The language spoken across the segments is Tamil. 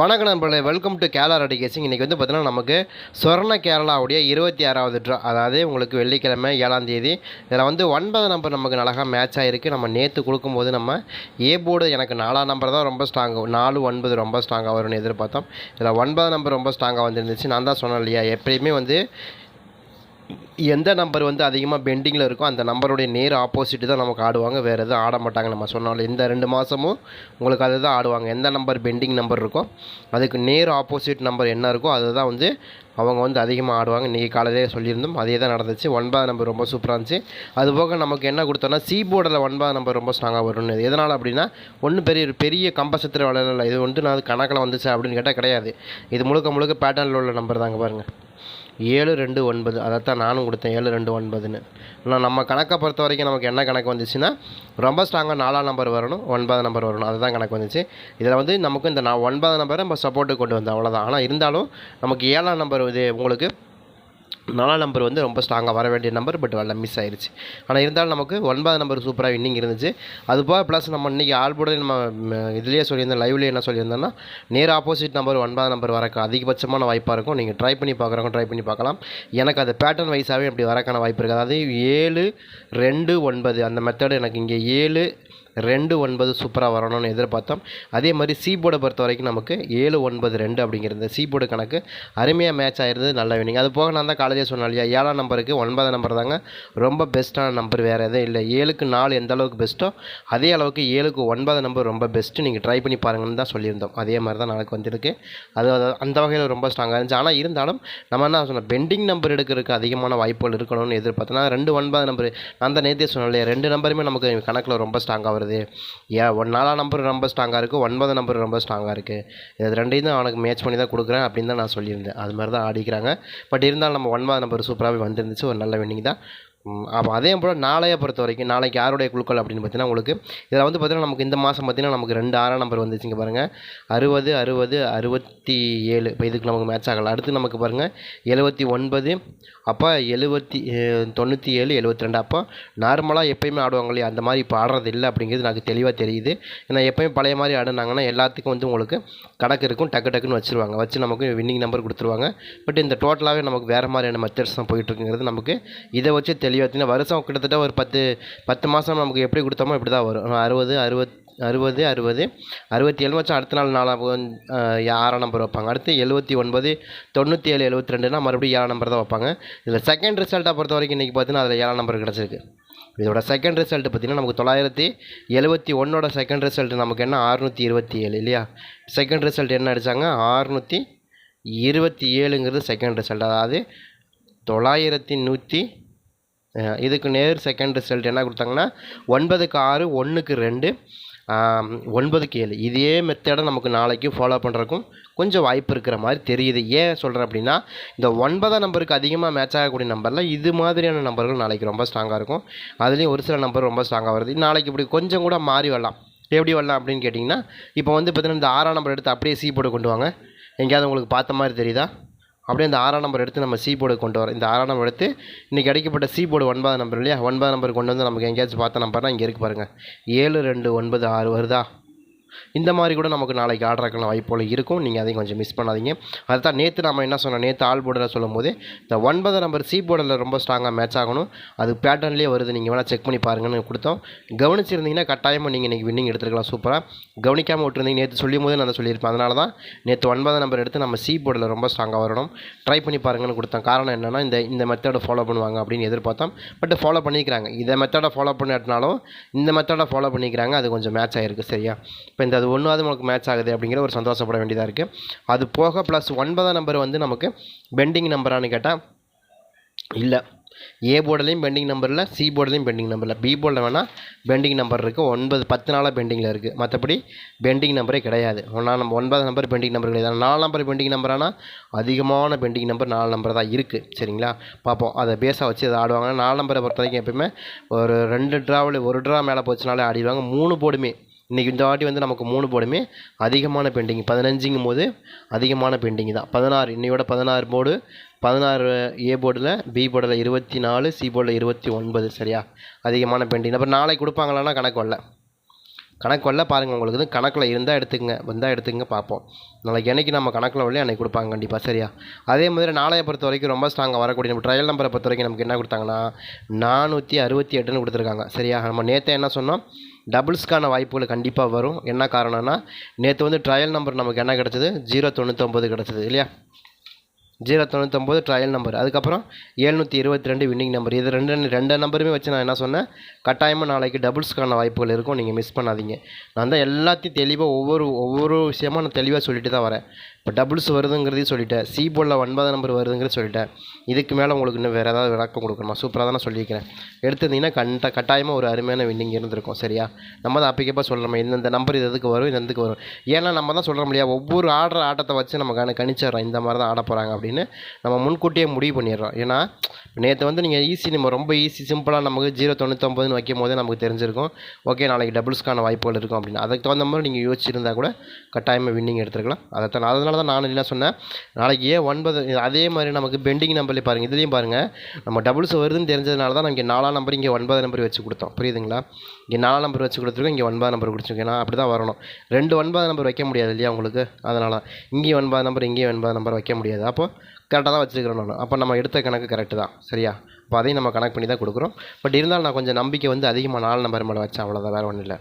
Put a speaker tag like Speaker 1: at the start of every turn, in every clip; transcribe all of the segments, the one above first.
Speaker 1: வணக்கம் நண்பர்களே welcome to Kerala ready casing. இன்றைக்கி வந்து பார்த்தீங்கன்னா நமக்கு சொர்ண கேரளாவுடைய இருபத்தி ஆறாவது ட்ரா அதாவது உங்களுக்கு வெள்ளிக்கிழமை ஏழாம் தேதி. இதில் வந்து ஒன்பது நம்பர் நமக்கு அழகாக மேட்ச் ஆகிருக்கு நம்ம நேற்று கொடுக்கும்போது நம்ம ஏ போர்டு எனக்கு நாலாம் நம்பர் தான் ரொம்ப ஸ்ட்ராங் நாலு ஒன்பது ரொம்ப ஸ்ட்ராங்காக வரும்னு எதிர்பார்த்தோம். இதில் ஒன்பது நம்பர் ரொம்ப ஸ்ட்ராங்காக வந்துருந்துச்சு. நான் தான் சொன்னேன் இல்லையா எப்பயுமே வந்து எந்த நம்பர் வந்து அதிகமாக பெண்டிங்கில் இருக்கோ அந்த நம்பருடைய நேர் ஆப்போசிட் தான் நமக்கு ஆடுவாங்க. வேறு எதுவும் ஆட மாட்டாங்க நம்ம சொன்னாலும். இந்த ரெண்டு மாதமும் உங்களுக்கு அதை தான் ஆடுவாங்க. எந்த நம்பர் பெண்டிங் நம்பர் இருக்கோ அதுக்கு நேர் ஆப்போசிட் நம்பர் என்ன இருக்கோ அதுதான் வந்து அவங்க வந்து அதிகமாக ஆடுவாங்க. இன்றைக்கி காலையிலே சொல்லியிருந்தோம். அதே தான் நடந்துச்சு. ஒன்பது நம்பர் ரொம்ப சூப்பராக இருந்துச்சு. அதுபோக நமக்கு என்ன கொடுத்தோன்னா சி போர்டில் ஒன்பது நம்பர் ரொம்ப ஸ்ட்ராங்காக வரும்னு. எதனால் அப்படின்னா ஒன்றும் பெரிய பெரிய கம்பசத்திர வளரல இது வந்து நான் கணக்கில் வந்துச்சு அப்படின்னு கேட்டால் கிடையாது. இது முழுக்க முழுக்க பேட்டர்னில் உள்ள நம்பர் தாங்க பாருங்கள் ஏழு ரெண்டு ஒன்பது. அதைத்தான் நானும் கொடுத்தேன் ஏழு ரெண்டு ஒன்பதுன்னு. ஆனால் நம்ம கணக்கை பொறுத்த வரைக்கும் நமக்கு என்ன கணக்கு வந்துச்சுன்னா ரொம்ப ஸ்ட்ராங்காக நாலாம் நம்பர் வரணும் ஒன்பது நம்பர் வரணும். அதுதான் கணக்கு வந்துச்சு. இதில் வந்து நமக்கு இந்த நான் ஒன்பது நம்பரை நம்ம சப்போர்ட்டு கொண்டு வந்தோம் அவ்வளோதான் ஆனால் இருந்தாலும் நமக்கு ஏழாம் நம்பர் இது உங்களுக்கு நாலாம் நம்பர் வந்து ரொம்ப ஸ்ட்ராங்காக வர வேண்டிய நம்பர் பட் வரல மிஸ் ஆயிடுச்சு ஆனால் இருந்தாலும் நமக்கு ஒன்பது நம்பர் சூப்பராக வின்னிங் இருந்துச்சு. அது போக ப்ளஸ் நம்ம இன்றைக்கி ஆல்போர்டு நம்ம இதுலேயே சொல்லியிருந்தோம் லைவ்லேயே என்ன சொல்லியிருந்தோம்னா நேர் ஆப்போசிட் நம்பர் ஒன்பது நம்பர் வரக்கு அதிகபட்சமான வாய்ப்பாக இருக்கும். நீங்கள் ட்ரை பண்ணி பார்க்குறவங்க ட்ரை பண்ணி பார்க்கலாம் எனக்கு அது பேட்டர்ன் வைஸாகவே அப்படி வரக்கான வாய்ப்பு இருக்குது அதாவது ஏழு ரெண்டு ஒன்பது அந்த மெத்தடு எனக்கு இங்கே ஏழு ரெண்டு ஒன்பது சூப்பராக வரணும்னு எதிர்பார்த்தோம். அதே மாதிரி சி போர்டை பொறுத்த வரைக்கும் நமக்கு ஏழு ஒன்பது ரெண்டு அப்படிங்கிறது இந்த சி போர்டு கணக்கு அருமையாக மேட்ச் ஆயிருந்தது நல்ல வினிங் அது போக நான் தான் காலேஜே சொன்னேன் இல்லையா ஏழாம் நம்பருக்கு ஒன்பதாம் நம்பர் தாங்க ரொம்ப பெஸ்ட்டான நம்பர் வேறு எதுவும் இல்லை. ஏழுக்கு நாலு எந்த அளவுக்கு பெஸ்ட்டோ அதே அளவுக்கு ஏழுக்கு ஒன்பது நம்பர் ரொம்ப பெஸ்ட்டு நீங்கள் ட்ரை பண்ணி பாருங்கன்னு தான் சொல்லியிருந்தோம். அதே மாதிரி தான் நாளைக்கு வந்திருக்கு. அது அந்த வகையில் ரொம்ப ஸ்ட்ராங்காக இருந்துச்சு. ஆனால் இருந்தாலும் நம்ம என்ன சொன்னோம் பெண்டிங் நம்பர் எடுக்கிறதுக்கு அதிகமான வாய்ப்புகள் இருக்கணும்னு எதிர்பார்த்தோன்னா ரெண்டு ஒன்பது நம்பர் நான் தான் நேற்றே சொன்னேன் இல்லையா ரெண்டு நம்பருமே நமக்கு கணக்கில் ரொம்ப ஸ்ட்ராங்காக வருது ஏ ஒன் நாலாம் நம்பர் ரொம்ப ஸ்ட்ராங்காக இருக்குது ஒன்பது நம்பர் ரொம்ப ஸ்ட்ராங்காக இருக்குது இது ரெண்டையும் தான் அவனுக்கு மேட்ச் பண்ணி தான் கொடுக்குறேன் அப்படின்னு தான் நான் சொல்லியிருந்தேன். அது மாதிரி தான் ஆடிக்கிறாங்க. பட் இருந்தாலும் நம்ம ஒன்பது நம்பர் சூப்பராகவே வந்துருந்துச்சு. ஒரு நல்ல வின்னிங் தான். அப்போ அதே போல் நாளைய பொறுத்த வரைக்கும் நாளைக்கு யாருடைய குழுக்கள் அப்படின்னு பார்த்தீங்கன்னா உங்களுக்கு இதில் வந்து பார்த்தீங்கன்னா நமக்கு இந்த மாதம் பார்த்தீங்கன்னா நமக்கு ரெண்டு ஆறாம் நம்பர் வந்துச்சுங்க பாருங்கள் அறுபது அறுபது அறுபத்தி ஏழு. இப்போ இதுக்கு நமக்கு மேட்ச் ஆகலை. அடுத்து நமக்கு பாருங்கள் எழுபத்தி ஒன்பது அப்போ எழுபத்தி தொண்ணூற்றி ஏழு எழுபத்தி ரெண்டு. அப்போ நார்மலாக எப்பயுமே ஆடுவாங்க இல்லையா? அந்த மாதிரி இப்போ ஆடுறது இல்லை அப்படிங்கிறது எனக்கு தெளிவாக தெரியுது. ஏன்னா எப்பயும் பழைய மாதிரி ஆடுனாங்கன்னா எல்லாத்துக்கும் வந்து உங்களுக்கு கணக்கு இருக்கும். டக்கு டக்குன்னு வச்சுருவாங்க. வச்சு நமக்கு வின்னிங் நம்பர் கொடுத்துருவாங்க. பட் இந்த டோட்டலாகவே நமக்கு வேறு மாதிரியான மெத்தட்ஸ் தான் போயிட்டுருக்குங்கிறது நமக்கு இதை வச்சு தெளிவாக தெரியும். வருஷம் கிட்டத்தட்ட ஒரு பத்து பத்து மாதம் நமக்கு எப்படி கொடுத்தோமோ இப்படி தான் வரும் அறுபது அறுபத் அறுபது அறுபது அறுபத்தி ஏழு வச்சு அடுத்த நாள் நாலாம் ஆறாம் நம்பர் வைப்பாங்க. அடுத்து எழுபத்தி ஒன்பது தொண்ணூற்றி ஏழு எழுபத்தி ரெண்டுனா மறுபடியும் ஏழாம் நம்பர் தான் வைப்பாங்க. இதில் செகண்ட் ரிசல்ட்டை பொறுத்த வரைக்கும் இன்றைக்கி பார்த்தீங்கன்னா அதில் ஏழாம் நம்பர் கிடச்சிருக்கு. இதோட செகண்ட் ரிசல்ட் பார்த்தீங்கன்னா நமக்கு தொள்ளாயிரத்தி எழுபத்தி ஒன்னோட செகண்ட் ரிசல்ட் நமக்கு என்ன? அறுநூற்றி இருபத்தி ஏழு இல்லையா? செகண்ட் ரிசல்ட் என்ன அடித்தாங்க அறுநூற்றி இருபத்தி ஏழுங்கிறது செகண்ட் ரிசல்ட் அதாவது தொள்ளாயிரத்தி நூற்றி இதுக்கு நேர் செகண்ட் ரிசல்ட் என்ன கொடுத்தாங்கன்னா ஒன்பதுக்கு ஆறு ஒன்றுக்கு ரெண்டு ஒன்பதுக்கு ஏழு. இதே மெத்தடை நமக்கு நாளைக்கு ஃபாலோ பண்ணுறக்கும் கொஞ்சம் வாய்ப்பு இருக்கிற மாதிரி தெரியுது. ஏன் சொல்கிறேன் அப்படின்னா இந்த ஒன்பதாம் நம்பருக்கு அதிகமாக மேட்ச் ஆகக்கூடிய நம்பரில் இது மாதிரியான நம்பர்கள் நாளைக்கு ரொம்ப ஸ்ட்ராங்காக இருக்கும். அதுலேயும் ஒரு சில நம்பர் ரொம்ப ஸ்ட்ராங்காக வருது. நாளைக்கு இப்படி கொஞ்சம் கூட மாறி வரலாம். எப்படி வரலாம் அப்படின்னு கேட்டிங்கன்னா இப்போ வந்து பார்த்தீங்கன்னா இந்த ஆறாம் நம்பர் எடுத்து அப்படியே சீ போட்டு கொண்டு வாங்க. எங்கேயாவது உங்களுக்கு பார்த்த மாதிரி தெரியுதா? அப்படியே இந்த ஆறாம் நம்பர் எடுத்து நம்ம சி போர்டு கொண்டு வரோம் இந்த ஆறாம் நம்பர் எடுத்து இன்றைக்கி அடிக்கப்பட்ட சி போர்டு ஒன்பதாம் நம்பர் இல்லையா? ஒன்பதாம் நம்பர் கொண்டு வந்து நமக்கு எங்கேயாச்சும் பார்த்த நம்பர்னால் இங்கே இருக்குது பாருங்கள் ஏழு ரெண்டு ஒன்பது ஆறு வருதா? இந்த மாதிரி கூட நமக்கு நாளைக்கு ஆடுறதுக்கான வாய்ப்புகள் இருக்கும். நீங்கள் அதையும் கொஞ்சம் மிஸ் பண்ணாதீங்க. அதுதான் நேற்று நம்ம என்ன சொன்னோம்? நேற்று ஆல் போர்டில் சொல்லும் போது இந்த ஒன்பது நம்பர் சி போர்டில் ரொம்ப ஸ்ட்ராங்காக மேட்ச் ஆகணும். அது பேட்டர்ன்லேயே வருது. நீங்கள் வேணால் செக் பண்ணி பாருங்கன்னு கொடுத்தோம். கவனிச்சிருந்தீங்கன்னா கட்டாயமாக நீங்கள் இன்றைக்கி வின்னிங் எடுத்துருக்கலாம். சூப்பராக கவனிக்காமல் விட்டுருந்தீங்க. நேற்று சொல்லும் போது நான் சொல்லியிருப்பேன். அதனால தான் நேற்று ஒன்பது நம்பர் எடுத்து நம்ம சி போர்டில் ரொம்ப ஸ்ட்ராங்காக வரணும். ட்ரை பண்ணி பாருங்கன்னு கொடுத்தோம். காரணம் என்னென்னா இந்த இந்த மெத்தடை ஃபாலோ பண்ணுவாங்க அப்படின்னு எதிர்பார்த்தோம். பட் ஃபாலோ பண்ணிக்கிறாங்க. இதை மெத்தடை ஃபாலோ பண்ணிட்டாலும் இந்த மெத்தடை ஃபாலோ பண்ணிக்கிறாங்க. அது கொஞ்சம் மேட்ச் ஆகிருக்கு சரியா? இப்போ இந்த அது ஒன்றாவது நமக்கு மேட்ச் ஆகுது அப்படிங்கிற ஒரு சந்தோஷப்பட வேண்டியதாக இருக்குது அது போக ப்ளஸ் ஒன்பதாம் நம்பர் வந்து நமக்கு பெண்டிங் நம்பரானு கேட்டால் இல்லை. ஏ போர்டுலேயும் பெண்டிங் நம்பர் இல்லை சி போர்டுலேயும் பெண்டிங் நம்பர் இல்லை. பி போர்டில் வேணால் பெண்டிங் நம்பர் இருக்குது ஒன்பது பத்து நாளாக பெண்டிங்கில் இருக்குது மற்றபடி பெண்டிங் நம்பரே கிடையாது. ஒன்றா நம்ம ஒன்பது நம்பர் பெண்டிங் நம்பர் கிடையாது. நாலு நம்பர் பெண்டிங் நம்பரானா அதிகமான பெண்டிங் நம்பர் நாலு நம்பர் தான் இருக்குது சரிங்களா? பார்ப்போம். அதை பேஸாக வச்சு அதை ஆடுவாங்க நாலு நம்பரை பொறுத்த வரைக்கும் எப்பயுமே ஒரு ரெண்டு ட்ராவில் ஒரு ட்ரா மேலே போச்சுனாலே ஆடிடுவாங்க. மூணு போர்டுமே இன்றைக்கி இந்த வாட்டி வந்து நமக்கு மூணு போர்டுமே அதிகமான பெண்டிங் பதினஞ்சுங்கும் போது அதிகமான பெண்டிங் தான். பதினாறு இன்னையோட பதினாறு போர்டு பதினாறு ஏ போர்டில் பி போர்டில் இருபத்தி நாலு சி போர்டில் இருபத்தி ஒன்பது சரியா? அதிகமான பெண்டிங் அப்புறம் நாளைக்கு கொடுப்பாங்களான்னா கணக்கு வரல. கணக்கு வரல. பாருங்கள் உங்களுக்கு வந்து கணக்கில் இருந்தால் எடுத்துக்கங்க. வந்தால் எடுத்துக்கங்க பார்ப்போம். நாளைக்கு என்றைக்கு நம்ம கணக்கில் வரலையோ அன்றைக்கி கொடுப்பாங்க கண்டிப்பாக சரியா? அதே மாதிரி நாளைய பொறுத்த வரைக்கும் ரொம்ப ஸ்ட்ராங்காக வரக்கூடிய நம்ம ட்ரையல் நம்பரை பொறுத்த வரைக்கும் நமக்கு என்ன கொடுத்தாங்கன்னா நானூற்றி அறுபத்தி எட்டுன்னு கொடுத்துருக்காங்க. சரியா? நம்ம நேற்று என்ன சொன்னோம்? டபுள்ஸ்க்கான வாய்ப்புகள் கண்டிப்பாக வரும். என்ன காரணம்னா நேற்று வந்து ட்ரையல் நம்பர் நமக்கு என்ன கிடச்சிது? ஜீரோ தொண்ணூத்தொம்பது கிடச்சிது இல்லையா? ஜீரோ தொண்ணூற்றொம்பது ட்ரையல் நம்பர் அதுக்கப்புறம் எழுநூற்றி இருபத்தி ரெண்டு வின்னிங் நம்பர் இது ரெண்டு ரெண்டு நம்பருமே வச்சு நான் என்ன சொன்னேன்? கட்டாயமாக நாளைக்கு டபுள்ஸ்க்கான வாய்ப்புகள் இருக்கும். நீங்கள் மிஸ் பண்ணாதீங்க. நான் தான் எல்லாத்தையும் தெளிவாக ஒவ்வொரு ஒவ்வொரு விஷயமா நான் தெளிவாக சொல்லிட்டு தான் வரேன். இப்போ டபுள்ஸ் வருதுங்கிறதையும் சொல்லிட்டேன். சி போர்டில் ஒன்பது நம்பர் வருதுங்கிறது சொல்லிட்டேன். இதுக்கு மேலே உங்களுக்கு இன்னும் வேறு ஏதாவது விளக்கம் கொடுக்கணுமா? சூப்பராக தான் நான் சொல்லியிருக்கிறேன். எடுத்திருந்தீங்கன்னா கண்ட கட்டாயமாக ஒரு அருமையான வின்னிங் இருந்திருக்கும். சரியா? நம்ம தான் அப்பக்கப்போ சொல்கிறோம் இந்தந்த நம்பர் இது எதுக்கு வரும் இது எதுக்கு வரும்? ஏன்னா நம்ம தான் சொல்கிற இல்லையா ஒவ்வொரு ஆடுற ஆட்டத்தை வச்சு நம்ம கண கணிச்சிடுறோம். இந்த மாதிரி தான் ஆட போகிறாங்க அப்படின்னு நம்ம முன்கூட்டியே முடிவு பண்ணிடுறோம். ஏன்னா நேற்று வந்து நீங்கள் ஈஸி நம்ம ரொம்ப ஈஸி சிம்பிளாக நமக்கு ஜீரோ தொண்ணூத்தொம்பதுன்னு வைக்கும் போதே நமக்கு தெரிஞ்சிருக்கும். ஓகே நாளைக்கு டபுள்ஸ்க்கான வாய்ப்புகள் இருக்கும் அப்படின்னு. அதுக்கு தகுந்த மாதிரி நீங்கள் யோசிச்சிருந்தால் கூட கட்டாயமாக வின்னிங் எடுத்துருக்கலாம். அதை தான் அதனால தான் நான் என்ன சொன்னேன் நாளைக்கு ஏன் ஒன்பது அதே மாதிரி நமக்கு பெண்டிங் நம்பர்லேயே பாருங்கள் இதுலேயும் பாருங்கள் நம்ம டபுள்ஸ் வருதுன்னு தெரிஞ்சதுனால தான் இங்கே நாலாம் நம்பர் இங்கே ஒன்பது நம்பர் வச்சு கொடுத்தோம். புரியுதுங்களா? இங்கே நாலாம் நம்பர் வச்சு கொடுத்துருக்கோம் இங்கே ஒன்பது நம்பர் கொடுத்துருக்கோம். ஏன்னா அப்படி தான் வரணும். ரெண்டு ஒன்பது நம்பர் வைக்க முடியாது இல்லையா உங்களுக்கு? அதனால் இங்கேயும் ஒன்பது நம்பர் இங்கேயும் ஒன்பது நம்பர் வைக்க முடியாது. அப்போ கரெக்டாக தான் வச்சுருக்கிறோம் நான். அப்போ நம்ம எடுத்த கணக்கு கரெக்டு தான். சரியா? அப்போ அதையும் நம்ம கணக்கு பண்ணி தான் கொடுக்குறோம். பட் இருந்தாலும் நான் கொஞ்சம் நம்பிக்கை வந்து அதிகமாக நாலு நம்பர் மேலே வச்சேன் அவ்வளோதான் வேறு ஒன்றும் இல்லை.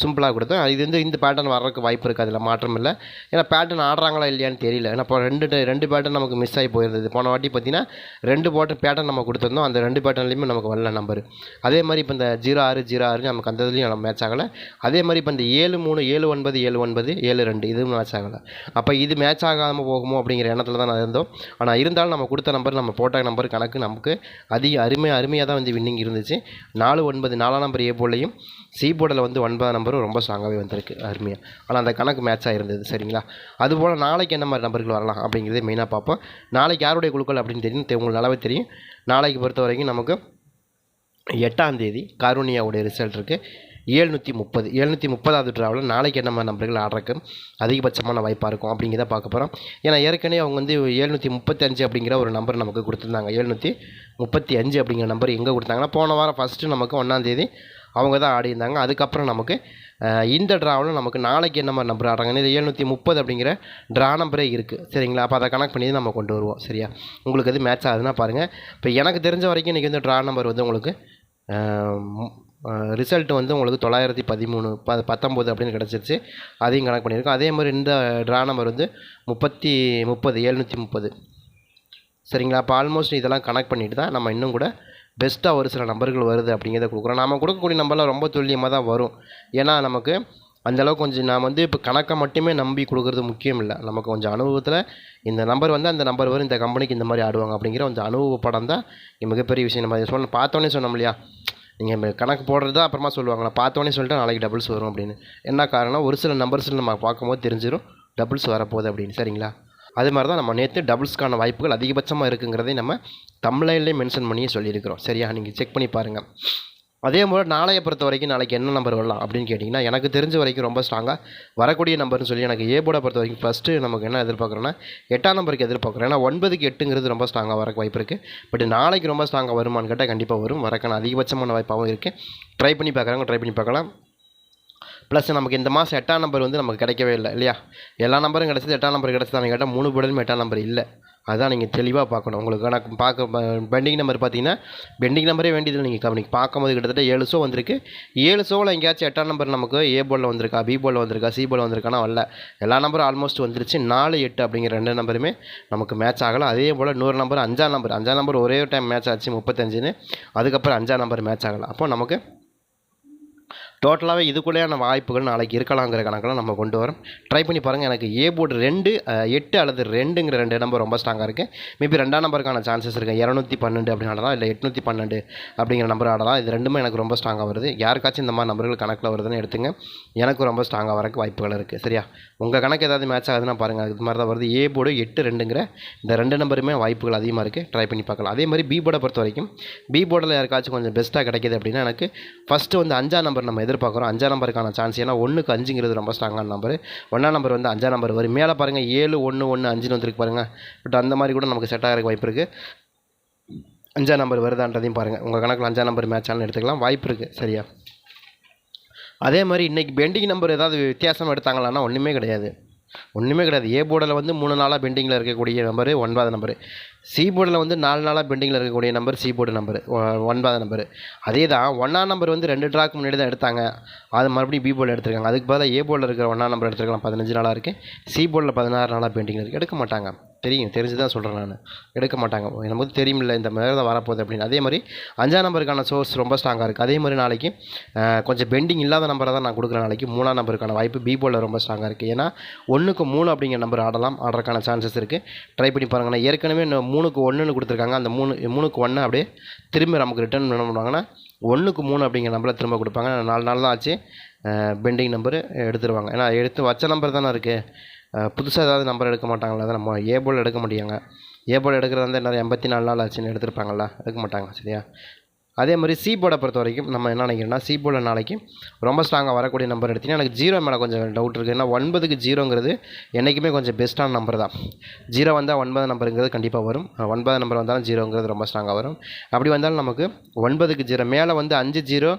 Speaker 1: சிம்பிளாக கொடுத்தேன் இது வந்து இந்த பேட்டர்ன் வர்றதுக்கு வாய்ப்பு இருக்குது அதில் மாற்றம் இல்லை. ஏன்னா பேட்டர்ன் ஆடுறாங்களா இல்லையான்னு தெரியல. ஏன்னா இப்போ ரெண்டு ரெண்டு பேட்டர்ன் நமக்கு மிஸ் ஆகி போயிருந்தது. போன வாட்டி பார்த்தீங்கன்னா ரெண்டு போட்டு பேட்டர்ன் நம்ம கொடுத்துருந்தோம். அந்த ரெண்டு பேட்டர்ன்லேயுமே நமக்கு வரல நம்பர் அதே மாதிரி இப்போ இந்த ஜீரோ ஆறு ஜீரோ ஆறு நமக்கு அந்த இதுலேயும் நம்ம மேட்ச் ஆகலை. அதே மாதிரி இப்போ இந்த ஏழு மூணு ஏழு ஒன்பது ஏழு ஒன்பது ஏழு ரெண்டு இதுவும் மேட்ச் ஆகலை. அப்போ இது மேட்ச் ஆகாமல் போகுமோ அப்படிங்கிற எண்ணத்தில் தான் நான் இருந்தோம். ஆனால் இருந்தாலும் நம்ம கொடுத்த நம்பர் நம்ம போட்ட நம்பர் கணக்கு நமக்கு அதிக அருமை அருமையாக தான் வந்து வின்னிங் இருந்துச்சு. நாலு ஒன்பது நாலாம் நம்பர் ஏ போலையும் சி போர்டில் வந்து ஒன்பதாம் நம்பரும் ரொம்ப ஸ்ட்ராங்காகவே வந்திருக்கு அருமையாக ஆனால் அந்த கணக்கு மேட்சாக இருந்தது சரிங்களா? அதுபோல் நாளைக்கு என்ன மாதிரி நம்பர்கள் வரலாம் அப்படிங்கிறதே மெயினாக பார்ப்போம். நாளைக்கு யாருடைய குழுக்கள் அப்படின்னு தெரியும் உங்களுக்கு நல்லாவே தெரியும். நாளைக்கு பொறுத்த வரைக்கும் நமக்கு எட்டாம் தேதி கருணியாவுடைய ரிசல்ட் இருக்குது ஏழ்நூற்றி முப்பது ஏழ்நூற்றி முப்பதாவது ட்ராவில் நாளைக்கு என்ன மாதிரி நம்பர்கள் ஆடுறக்கு அதிகபட்சமான வாய்ப்பாக இருக்கும் அப்படிங்கிறத பார்க்க போகிறோம் ஏன்னா ஏற்கனவே அவங்க வந்து ஏழ்நூற்றி முப்பத்தஞ்சு அப்படிங்கிற ஒரு நம்பர் நமக்கு கொடுத்துருந்தாங்க. ஏழ்நூற்றி முப்பத்தி அஞ்சு அப்படிங்கிற நம்பர் எங்கே கொடுத்தாங்கன்னா போன வாரம் ஃபஸ்ட்டு நமக்கு ஒன்றாந்தேதி அவங்க தான் ஆடி இருந்தாங்க. அதுக்கப்புறம் நமக்கு இந்த ட்ராவில் நமக்கு நாளைக்கு என்ன மாதிரி நம்பர் ஆடுறாங்கன்னு இது எழுநூற்றி முப்பது அப்படிங்கிற ட்ரா நம்பரே இருக்குது சரிங்களா? அப்போ அதை கனெக்ட் பண்ணி தான் நம்ம கொண்டு வருவோம். சரியா? உங்களுக்கு எது மேட்ச் ஆகுதுன்னா பாருங்கள் இப்போ எனக்கு தெரிஞ்ச வரைக்கும் இன்றைக்கி வந்து ட்ரா நம்பர் வந்து உங்களுக்கு ரிசல்ட் வந்து உங்களுக்கு தொள்ளாயிரத்தி பதிமூணு ப பத்தொம்போது அப்படின்னு கிடச்சிருச்சு. அதையும் கணக்கு பண்ணியிருக்கோம். அதே மாதிரி இந்த ட்ரா நம்பர் வந்து முப்பத்தி முப்பது எழுநூற்றி முப்பது. சரிங்களா? அப்போ ஆல்மோஸ்ட் இதெல்லாம் கனெக்ட் பண்ணிட்டு தான் நம்ம இன்னும் கூட பெஸ்ட்டாக ஒரு சில நம்பர்கள் வருது அப்படிங்கிறத கொடுக்குறோம். நம்ம கொடுக்கக்கூடிய நம்பர்லாம் ரொம்ப துல்லியமாக தான் வரும். ஏன்னா நமக்கு அந்தளவுக்கு கொஞ்சம் நான் வந்து இப்போ கணக்கை மட்டுமே நம்பி கொடுக்குறது முக்கியம் இல்லை. நமக்கு கொஞ்சம் அனுபவத்தில் இந்த நம்பர் வந்து அந்த நம்பர் வரும் இந்த கம்பெனிக்கு இந்த மாதிரி ஆடுவாங்க அப்படிங்கிற கொஞ்சம் அனுபவ படம் தான் மிகப்பெரிய விஷயம். நம்ம சொன்ன பார்த்தோன்னே சொன்னோம் இல்லையா? நீங்கள் கணக்கு போடுறது அப்புறமா சொல்லுவாங்களா? பார்த்தோன்னே சொல்லிட்டு நாளைக்கு டபுள்ஸ் வரும் அப்படின்னு. என்ன காரணம்? ஒரு சில நம்பர்ஸில் நம்ம பார்க்கும்போது தெரிஞ்சிடும் டபுள்ஸ் வரப்போகுது அப்படின்னு. சரிங்களா? அது மாதிரி தான் நம்ம நேற்று டபுள்ஸ்க்கான வாய்ப்புகள் அதிகபட்சமாக இருக்குங்கிறதை நம்ம தமிழ்லேயே மென்ஷன் பண்ணியே சொல்லியிருக்கிறோம். சரியா? நீங்கள் செக் பண்ணி பாருங்கள் அதே போல் நாளைய பொறுத்த வரைக்கும் நாளைக்கு என்ன நம்பர் வரலாம் அப்படின்னு கேட்டிங்கன்னா எனக்கு தெரிஞ்ச வரைக்கும் ரொம்ப ஸ்ட்ராங்காக வரக்கூடிய நம்பர்னு சொல்லி எனக்கு ஏ போர்டை பொறுத்த வரைக்கும் ஃபஸ்ட்டு நமக்கு என்ன எதிர்பார்க்குறோன்னா எட்டாம் நம்பருக்கு எதிர்பார்க்குறோம். ஏன்னா ஒன்பதுக்கு எட்டுங்கிறது ரொம்ப ஸ்ட்ராங்காக வரக்கு வாய்ப்பு இருக்குது பட் நாளைக்கு ரொம்ப ஸ்ட்ராங்காக வருமான்னு கேட்டால் கண்டிப்பாக வரும். வரக்கான அதிகபட்சமான வாய்ப்பாகவும் இருக்குது ட்ரை பண்ணி பார்க்குறாங்க ட்ரை பண்ணி பார்க்கலாம். ப்ளஸ் நமக்கு இந்த மாதம் எட்டாம் நம்பர் வந்து நமக்கு கிடைக்கவே இல்லை இல்லையா? எல்லா நம்பரும் கிடச்சது எட்டாம் நம்பர் கிடச்சதான்னு கேட்டால் மூணு போர்டுமே எட்டாம் நம்பர் இல்லை. அதான் நீங்கள் தெளிவாக பார்க்கணும். உங்களுக்கு கணக்கு பார்க்க பெண்டிங் நம்பர் பார்த்தீங்கன்னா பெண்டிங் நம்பரே வேண்டியதில்லை நீங்கள் கவனிக்கு பார்க்கும்போது கிட்டத்தட்ட ஏழு ஷோ வந்திருக்கு. ஏழு ஷோவில் எங்கேயாச்சும் எட்டாம் நம்பர் நமக்கு ஏ போலில் வந்திருக்கா பி போலில் வந்திருக்கா சி போலில் வந்திருக்கானா? வரல. எல்லா நம்பரும் ஆல்மோஸ்ட் வந்துருச்சு. நாலு எட்டு அப்படிங்கிற ரெண்டு நம்பருமே நமக்கு மேட்ச் ஆகலை. அதே போல் நூறு நம்பர் அஞ்சாம் நம்பர் அஞ்சாம் நம்பர் ஒரே ஒரு டைம் மேட்ச் ஆச்சு முப்பத்தஞ்சுன்னு. அதுக்கப்புறம் அஞ்சாம் நம்பர் மேட்ச் ஆகலை. அப்போ நமக்கு டோட்டலாகவே இதுக்குள்ளேயான வாய்ப்புகள் நாளைக்கு இருக்கலாங்கிற கணக்கெல்லாம் நம்ம கொண்டு வரோம். ட்ரை பண்ணி பாருங்கள் எனக்கு ஏ போர்டு ரெண்டு எட்டு அல்லது ரெண்டுங்கிற ரெண்டு நம்பர் ரொம்ப ஸ்ட்ராங்காக இருக்குது மேபி ரெண்டாம் நம்பருக்கான சான்சஸ் இருக்குது இரநூத்தி பன்னெண்டு அப்படின்னு ஆடலாம் இல்லை எட்நூற்றி பன்னெண்டு அப்படிங்கிற நம்பர் ஆடலாம் இது ரெண்டுமே எனக்கு ரொம்ப ஸ்ட்ராங்காக வருது. யாருக்காச்சும் இந்த மாதிரி நம்பர்கள் கணக்கில் வருதுன்னு எடுத்துங்க. எனக்கு ரொம்ப ஸ்ட்ராங்காக வரக்கு வாய்ப்புகள் இருக்குது சரியா? உங்கள் கணக்கு ஏதாவது மேட்ச் ஆகுதுன்னா பாருங்கள் இது மாதிரி தான் வருது. ஏ போர்டு எட்டு ரெண்டுங்கிற இந்த ரெண்டு நம்பருமே வாய்ப்புகள் அதிகமாக இருக்குது ட்ரை பண்ணி பார்க்கலாம். அதே மாதிரி பி போர்டை பொறுத்த வரைக்கும் பி போர்டில் யாருக்காச்சும் கொஞ்சம் பெஸ்ட்டாக கிடைக்கிது அப்படின்னா எனக்கு ஃபஸ்ட்டு வந்து அஞ்சாம் நம்பர் நம்ம எதிர்பார்க்குறோம். அஞ்சாம் நம்பருக்கான சான்ஸ் ஏன்னா ஒன்றுக்கு அஞ்சுங்கிறது ரொம்ப ஸ்ட்ராங்கான நம்பர் ஒன்றாம் நம்பர் வந்து அஞ்சாம் நம்பர் வரும். மேலே பாருங்கள் ஏழு ஒன்று ஒன்று அஞ்சுன்னு வந்துருக்கு பாருங்கள் பட் அந்த மாதிரி கூட நமக்கு செட் ஆகிறதுக்கு வாய்ப்பு இருக்குது அஞ்சாம் நம்பர் வருதான்றதையும் பாருங்கள் உங்கள் கணக்கில் அஞ்சாம் நம்பர் மேட்சானு எடுத்துக்கலாம். வாய்ப்பு இருக்குது சரியா? அதே மாதிரி இன்றைக்கி பெண்டிங் நம்பர் ஏதாவது வித்தியாசமாக எடுத்தாங்களான்னா ஒன்றுமே கிடையாது. ஒன்றுமே கிடையாது. ஏ போர்டில் வந்து மூணு நாளாக பெண்டிங்கில் இருக்கக்கூடிய நம்பரு ஒன்பது நம்பரு சி போர்டில் வந்து நாலு நாளாக பெண்டிங்கில் இருக்கக்கூடிய நம்பர் சி போர்டு நம்பர் ஒன்பது நம்பரு அதே தான் ஒன்றாம் நம்பர் வந்து ரெண்டு ட்ராக் முன்னாடி தான் எடுத்தாங்க. அது மறுபடியும் பி போர்டில் எடுத்திருக்காங்க. அதுக்கு பதிலாக ஏ போர்டில் இருக்கிற ஒன்றாம் நம்பர் எடுத்துருக்கலாம். பதினஞ்சு நாளாக இருக்குது சி போர்டில் பதினாறு நாளாக பெண்டிங்கில் இருக்குது எடுக்க மாட்டாங்க. தெரியும் தெரிஞ்சு தான் சொல்கிறேன் நான். எடுக்க மாட்டாங்க. நமக்கு தெரியுமில்ல இந்த மாதிரி தான் வரப்போகுது அப்படின்னு. அதே மாதிரி அஞ்சாம் நம்பருக்கான சோர்ஸ் ரொம்ப ஸ்ட்ராங்காக இருக்குது அதே மாதிரி நாளைக்கு கொஞ்சம் பெண்டிங் இல்லாத நம்பரை தான் நான் கொடுக்குற நாளைக்கு. மூணாம் நம்பருக்கான வாய்ப்பு பி ரொம்ப ஸ்ட்ராங்காக இருக்குது ஏன்னா ஒன்றுக்கு மூணு அப்படிங்கிற நம்பர் ஆடலாம் ஆடுறதுக்கான சான்சஸ் இருக்குது ட்ரை பண்ணி பாருங்கண்ணா ஏற்கனவே மூணுக்கு ஒன்றுன்னு கொடுத்துருக்காங்க. அந்த மூணு மூணுக்கு ஒன்று அப்படியே திரும்ப நமக்கு ரிட்டர்ன் என்ன பண்ணுவாங்கன்னா ஒன்றுக்கு மூணு அப்படிங்கிற நம்பரை திரும்ப கொடுப்பாங்க. நாலு நாள் தான் ஆச்சு. பெண்டிங் நம்பரு எடுத்துருவாங்க. ஏன்னா எடுத்து வச்ச நம்பர் தானே இருக்குது புதுசாக ஏதாவது நம்பர் எடுக்க மாட்டாங்களா அதான் நம்ம ஏ போல் எடுக்க மாட்டாங்க. ஏ போல் எடுக்கிறது எண்பத்தி நாலு நாள் ஆச்சுன்னு எடுத்திருப்பாங்களா எடுக்க மாட்டாங்க சரியா? அதே மாதிரி சி போர்டை பொறுத்த வரைக்கும் நம்ம என்ன நினைக்கிறோம்னா சி போர்டில் நாளைக்கு ரொம்ப ஸ்ட்ராங்காக வரக்கூடிய நம்பர் எடுத்தீங்கன்னா எனக்கு ஜீரோ மேலே கொஞ்சம் டவுட் இருக்குது ஏன்னா ஒன்பதுக்கு ஜீரோங்கிறது என்றைக்குமே கொஞ்சம் பெஸ்ட்டான நம்பர் தான். ஜீரோ வந்தால் ஒன்பது நம்பருங்கிறது கண்டிப்பாக வரும். ஒன்பது நம்பர் வந்தாலும் ஜீரோங்கிறது ரொம்ப ஸ்ட்ராங்காக வரும். அப்படி வந்தாலும் நமக்கு ஒன்பதுக்கு ஜீரோ மேலே வந்து அஞ்சு ஜீரோ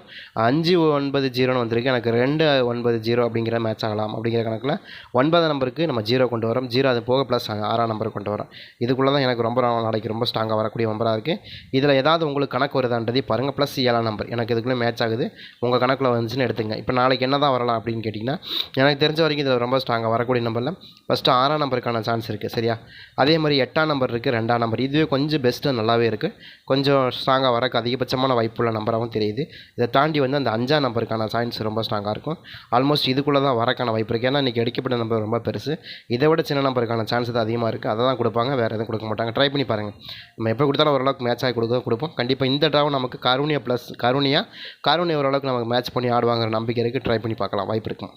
Speaker 1: அஞ்சு ஒன்பது ஜீரோன்னு வந்திருக்கு. எனக்கு ரெண்டு ஒன்பது ஜீரோ அப்படிங்கிற மேட்ச் ஆகலாம். அப்படிங்கிற கணக்கில் ஒன்பது நம்பருக்கு நம்ம ஜீரோ கொண்டு வரோம். ஜீரோ அது போக ப்ளஸ் ஆறாம் நம்பர் கொண்டு வரோம். இதுக்குள்ளே தான் எனக்கு ரொம்ப நாளைக்கு ரொம்ப ஸ்ட்ராங்காக வரக்கூடிய நம்பராக இருக்குது இதில் ஏதாவது உங்களுக்கு கணக்கு வருதான்றதை பாருங்கள் ப்ளஸ் ஏழாம் நம்பர் எனக்கு இதுக்குள்ளே மேட்ச் ஆகுது. உங்கள் கணக்கில் வந்துச்சுன்னு எடுத்துங்க. இப்போ நாளைக்கு என்ன தான் வரலாம் அப்படின்னு கேட்டிங்கன்னா எனக்கு தெரிஞ்ச வரைக்கும் இதில் ரொம்ப ஸ்ட்ராங்காக வரக்கூடிய நம்பரில் ஃபஸ்ட்டு ஆறாம் நம்பருக்கான சான்ஸ் இருக்குது சரியா? அதே மாதிரி எட்டாம் நம்பர் இருக்குது ரெண்டாம் நம்பர் இதுவே கொஞ்சம் பெஸ்ட்டு நல்லாவே இருக்குது கொஞ்சம் ஸ்ட்ராங்காக வரக்கு அதிகபட்சமான வாய்ப்புள்ள நம்பராகவும் தெரியுது. இதை தாண்டி வந்து அந்த அஞ்சாம் நம்பருக்கான சான்ஸ் ரொம்ப ஸ்ட்ராங்காக இருக்கும். ஆல்மோஸ்ட் இதுக்குள்ளே தான் வரக்கான வாய்ப்பு இருக்குது ஏன்னா இன்றைக்கி அடிக்கப்பட்ட நம்பர் ரொம்ப பெருசு. இதை விட சின்ன நம்பருக்கான சான்ஸ் தான் அதிகமாக இருக்குது அதை தான் கொடுப்பாங்க. வேறு எதுவும் கொடுக்க மாட்டாங்க. ட்ரை பண்ணி பாருங்கள் நம்ம எப்போ கொடுத்தாலும் ஓரளவுக்கு மேட்ச் ஆகி கொடுக்க கொடுப்போம். கண்டிப்பாக இந்த ட்ராவும் நமக்கு கருணியா ப்ளஸ் கருணியா கருணை ஓரளவுக்கு நமக்கு மேட்ச் பண்ணி ஆடுவாங்கிற நம்பிக்கை இருக்குது ட்ரை பண்ணி பார்க்கலாம். வாய்ப்பு இருக்கும்